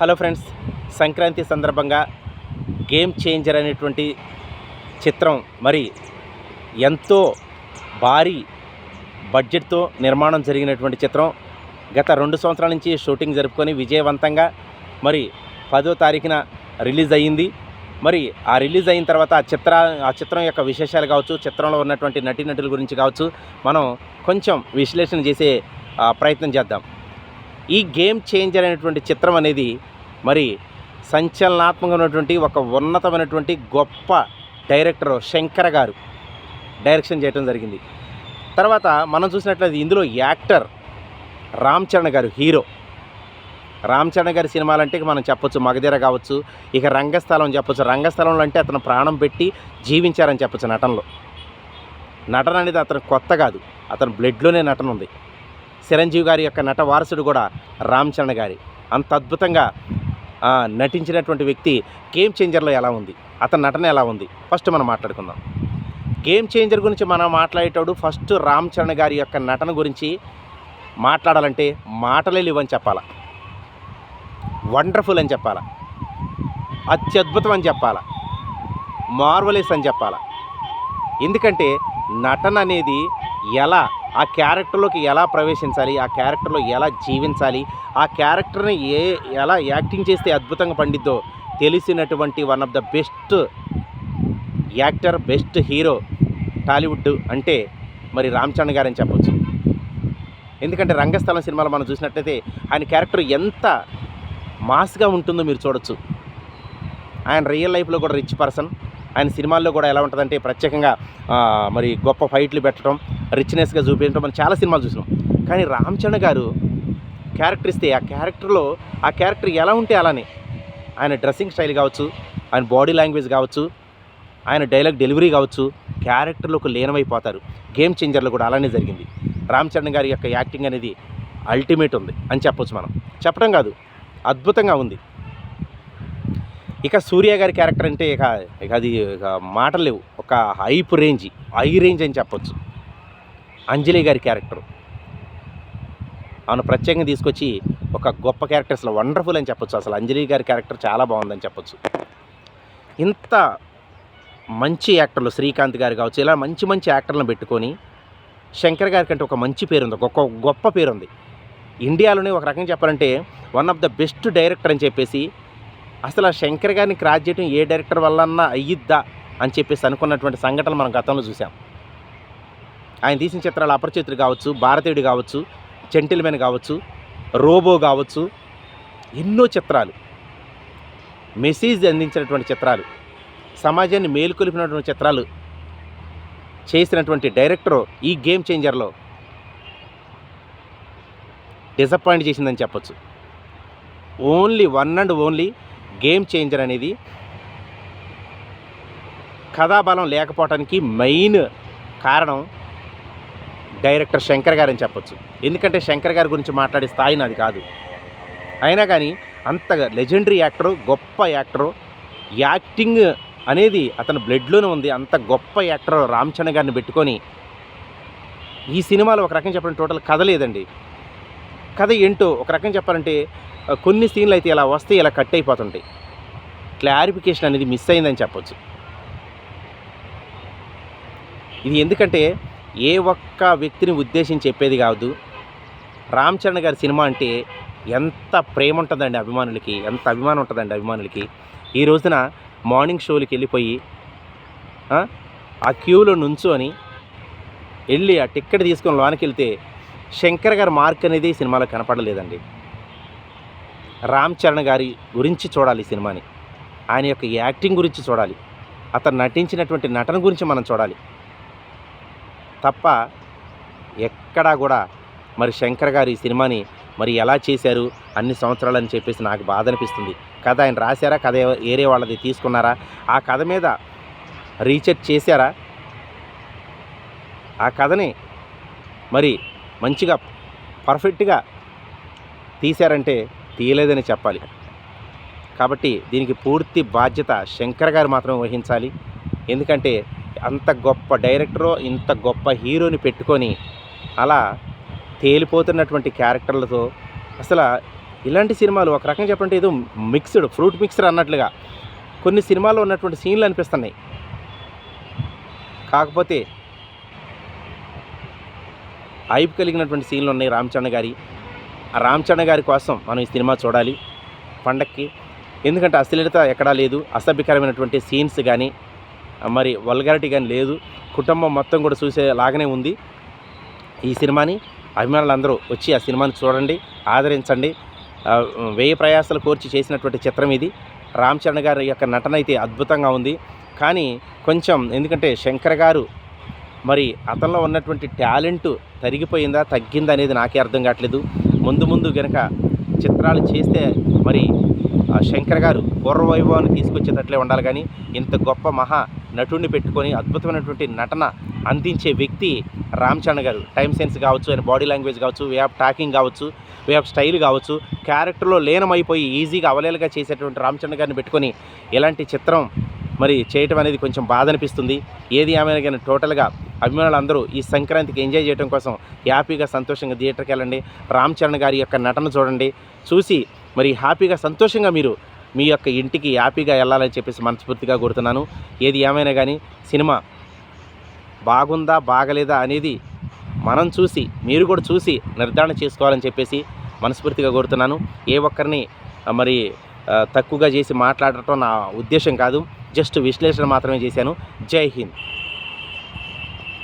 Hello friends Sankranti సందర్భంగా game changer అనేటువంటి చిత్రం మరి ఎంతో భారీ బడ్జెట్తో నిర్మాణం జరిగినటువంటి చిత్రం. గత రెండు సంవత్సరాల నుంచి షూటింగ్ జరుపుకొని విజయవంతంగా మరి పదో తారీఖున రిలీజ్ అయ్యింది. మరి ఆ రిలీజ్ అయిన తర్వాత ఆ చిత్ర ఆ చిత్రం యొక్క విశేషాలు కావచ్చు చిత్రంలో ఉన్నటువంటి నటీనటుల గురించి కావచ్చు మనం కొంచెం విశ్లేషణ చేసే ప్రయత్నం చేద్దాం. ఈ గేమ్ చేంజర్ అనేటువంటి చిత్రం అనేది మరి సంచలనాత్మకమైనటువంటి ఒక ఉన్నతమైనటువంటి గొప్ప డైరెక్టర్ శంకర్ గారు డైరెక్షన్ చేయడం జరిగింది. తర్వాత మనం చూసినట్లయితే ఇందులో యాక్టర్ రామ్ చరణ్ గారు హీరో. రామ్ చరణ్ గారి సినిమాలంటే మనం చెప్పొచ్చు మగధీర కావచ్చు ఇక రంగస్థలం చెప్పొచ్చు. రంగస్థలంలో అంటే అతను ప్రాణం పెట్టి జీవించారని చెప్పొచ్చు నటనలో. నటన అనేది అతను కొత్త కాదు అతను బ్లడ్లోనే నటన ఉంది చిరంజీవి గారి యొక్క నట వారసుడు కూడా రామ్ చరణ్ గారి. అంత అద్భుతంగా నటించినటువంటి వ్యక్తి గేమ్ చేంజర్లో ఎలా ఉంది? అతని నటన ఎలా ఉంది? ఫస్ట్ మనం మాట్లాడుకుందాం. గేమ్ చేంజర్ గురించి మనం మాట్లాడేటప్పుడు ఫస్ట్ రామ్ చరణ్ గారి యొక్క నటన గురించి మాట్లాడాలంటే మాటలే లేవని చెప్పాలా? వండర్ఫుల్ అని చెప్పాలా? అత్యద్భుతం అని చెప్పాలా? మార్వలెస్ అని చెప్పాలా? ఎందుకంటే నటన అనేది ఎలా ఆ క్యారెక్టర్లోకి ఎలా ప్రవేశించాలి? ఆ క్యారెక్టర్లో ఎలా జీవించాలి? ఆ క్యారెక్టర్ని ఏ ఎలా యాక్టింగ్ చేస్తే అద్భుతంగా పండిద్దో తెలిసినటువంటి one of the best actor best hero Tollywood అంటే మరి రామ్ చరణ్ గారని చెప్పొచ్చు. ఎందుకంటే రంగస్థలం సినిమాలో మనం చూసినట్లయితే ఆయన క్యారెక్టర్ ఎంత మాస్గా ఉంటుందో మీరు చూడొచ్చు. ఆయన రియల్ లైఫ్లో కూడా రిచ్ పర్సన్. ఆయన సినిమాల్లో కూడా ఎలా ఉంటుందంటే ప్రత్యేకంగా మరి గొప్ప ఫైట్లు పెట్టడం రిచ్నెస్గా చూపించడం మనం చాలా సినిమాలు చూసినాం. కానీ రామ్ చరణ్ గారు క్యారెక్టర్ ఇస్తే ఆ క్యారెక్టర్లో ఆ క్యారెక్టర్ ఎలా ఉంటే అలానే ఆయన డ్రెస్సింగ్ స్టైల్ కావచ్చు ఆయన బాడీ లాంగ్వేజ్ కావచ్చు ఆయన డైలాగ్ డెలివరీ కావచ్చు క్యారెక్టర్లోకి లీనమైపోతారు. గేమ్ చేంజర్లో కూడా అలానే జరిగింది. రామ్ చరణ్ గారి యొక్క యాక్టింగ్ అనేది అల్టిమేట్ ఉంది అని చెప్పొచ్చు మనం. చెప్పడం కాదు అద్భుతంగా ఉంది. ఇక సూర్య గారి క్యారెక్టర్ అంటే ఇక ఇక అది ఇక మాటలు లేవు. ఒక హైప్ రేంజ్ హై రేంజ్ అని చెప్పొచ్చు. అంజలి గారి క్యారెక్టర్. ఆమెను ప్రత్యేకంగా తీసుకొచ్చి ఒక గొప్ప క్యారెక్టర్ అసలు వండర్ఫుల్ అని చెప్పొచ్చు. అసలు అంజలి గారి క్యారెక్టర్ చాలా బాగుందని చెప్పొచ్చు. ఇంత మంచి యాక్టర్లు శ్రీకాంత్ గారు కావచ్చు ఇలా మంచి మంచి యాక్టర్లను పెట్టుకొని శంకర్ గారి కంటే ఒక మంచి పేరు ఉంది ఒక గొప్ప పేరుంది. ఇండియాలోనే ఒక రకంగా చెప్పాలంటే one of the best director అని చెప్పేసి అసలు ఆ శంకర్ గారిని క్రాస్ చేయడం ఏ డైరెక్టర్ వల్లన్నా అయ్యిద్దా అని చెప్పేసి అనుకున్నటువంటి సంఘటనలు మనం గతంలో చూసాం ఆయన తీసిన చిత్రాలు అపరిచితుడు కావచ్చు భారతీయుడు కావచ్చు జెంటిల్మెన్ కావచ్చు రోబో కావచ్చు ఎన్నో చిత్రాలు. మెసేజ్ అందించినటువంటి చిత్రాలు సమాజాన్ని మేలుకొలిపినటువంటి చిత్రాలు చేసినటువంటి డైరెక్టర్ ఈ గేమ్ చేంజర్లో డిసప్పాయింట్ చేసిందని చెప్పొచ్చు. Only one and only game changer అనేది కథాబలం లేకపోవటానికి మెయిన్ కారణం డైరెక్టర్ శంకర్ గారని చెప్పొచ్చు. ఎందుకంటే శంకర్ గారి గురించి మాట్లాడే స్థాయి నాది కాదు. అయినా కానీ అంత లెజెండరీ యాక్టరు గొప్ప యాక్టరు యాక్టింగ్ అనేది అతని బ్లడ్లోనే ఉంది. అంత గొప్ప యాక్టర్ రామ్ చరణ్ గారిని పెట్టుకొని ఈ సినిమాలో ఒక రకం చెప్పడం టోటల్ కథ లేదండి. కథ ఏంటో ఒక రకం చెప్పాలంటే కొన్ని సీన్లు అయితే ఇలా వస్తే ఇలా కట్ అయిపోతుంటాయి. క్లారిఫికేషన్ అనేది మిస్ అయిందని చెప్పొచ్చు. ఇది ఎందుకంటే ఏ ఒక్క వ్యక్తిని ఉద్దేశించి చెప్పేది కాదు రామ్ చరణ్ గారి సినిమా అంటే ఎంత ప్రేమ ఉంటుందండి అభిమానులకి ఎంత అభిమానం ఉంటుందండి అభిమానులకి. ఈ రోజున మార్నింగ్ షోలకి వెళ్ళిపోయి ఆ, క్యూలో క్యూలో నుంచొని వెళ్ళి ఆ టిక్కెట్ తీసుకొని లోనికి వెళ్తే శంకర్ గారి మార్క్ అనేది సినిమాలో కనపడలేదండి. రామ్ చరణ్ గారి గురించి చూడాలి ఈ సినిమాని. ఆయన యొక్క యాక్టింగ్ గురించి చూడాలి. అతను నటించినటువంటి నటన గురించి మనం చూడాలి. తప్ప ఎక్కడా కూడా మరి శంకర్ గారు ఈ సినిమాని మరి ఎలా చేశారు అన్ని సంవత్సరాలు అని చెప్పేసి నాకు బాధ అనిపిస్తుంది. కథ ఆయన రాశారా? కథ ఏరే వాళ్ళది తీసుకున్నారా? ఆ కథ మీద రీసెర్చ్ చేశారా? ఆ కథని మరి మంచిగా పర్ఫెక్ట్గా తీశారంటే తీయలేదని చెప్పాలి. కాబట్టి దీనికి పూర్తి బాధ్యత శంకర్ గారు మాత్రమే వహించాలి. ఎందుకంటే అంత గొప్ప డైరెక్టరు ఇంత గొప్ప హీరోని పెట్టుకొని అలా తేలిపోతున్నటువంటి క్యారెక్టర్లతో అసలు ఇలాంటి సినిమాలు ఒక రకంగా చెప్పంటే ఏదో మిక్స్డ్ ఫ్రూట్ మిక్సర్ అన్నట్లుగా కొన్ని సినిమాల్లో ఉన్నటువంటి సీన్లు అనిపిస్తున్నాయి. కాకపోతే ఐపు కలిగినటువంటి సీన్లు ఉన్నాయి రామచంద్ర గారి. ఆ రామచంద్ర గారి కోసం మనం ఈ సినిమా చూడాలి పండక్కి. ఎందుకంటే అశ్లీలత ఎక్కడా లేదు అసభ్యకరమైనటువంటి సీన్స్ కానీ మరి వల్గారిటీ కానీ లేదు. కుటుంబం మొత్తం కూడా చూసేలాగానే ఉంది. ఈ సినిమాని అభిమానులందరూ వచ్చి ఆ సినిమాని చూడండి ఆదరించండి. ఆ, వ్యయ ప్రయాసాలు కోర్చి చేసినటువంటి చిత్రం ఇది. రామ్ చరణ్ గారి యొక్క నటన అయితే అద్భుతంగా ఉంది. కానీ కొంచెం ఎందుకంటే శంకర్ గారు మరి అతనిలో ఉన్నటువంటి టాలెంట్ తరిగిపోయిందా తగ్గిందా అనేది నాకే అర్థం కావట్లేదు. ముందు ముందు గనక చిత్రాలు చేస్తే మరి శంకర్ గారు పూర్వ వైభవాన్ని తీసుకొచ్చేటట్లే ఉండాలి కానీ ఇంత గొప్ప మహా నటుడిని పెట్టుకొని అద్భుతమైనటువంటి నటన అందించే వ్యక్తి రామ్ చరణ్ గారు. టైం సెన్స్ కావచ్చు ఆయన బాడీ లాంగ్వేజ్ కావచ్చు వే ఆఫ్ టాకింగ్ కావచ్చు వే ఆఫ్ స్టైల్ కావచ్చు క్యారెక్టర్లో లీనమైపోయి ఈజీగా అవలేలుగా చేసేటువంటి రామ్ చరణ్ గారిని పెట్టుకొని ఇలాంటి చిత్రం మరి చేయటం అనేది కొంచెం బాధ అనిపిస్తుంది. ఏది ఏమైనా కానీ టోటల్గా అభిమానులు అందరూ ఈ సంక్రాంతికి ఎంజాయ్ చేయడం కోసం హ్యాపీగా సంతోషంగా థియేటర్కి వెళ్ళండి. రామ్ చరణ్ గారి యొక్క నటన చూడండి. చూసి మరి హ్యాపీగా సంతోషంగా మీరు మీ యొక్క ఇంటికి హ్యాపీగా వెళ్ళాలని చెప్పేసి మనస్ఫూర్తిగా కోరుతున్నాను. ఏది ఏమైనా కానీ సినిమా బాగుందా బాగలేదా అనేది మనం చూసి మీరు కూడా చూసి నిర్ధారణ చేసుకోవాలని చెప్పేసి మనస్ఫూర్తిగా కోరుతున్నాను. ఏ ఒక్కరిని మరి తక్కువగా చేసి మాట్లాడటం నా ఉద్దేశం కాదు. జస్ట్ విశ్లేషణ మాత్రమే చేశాను. జై హింద్.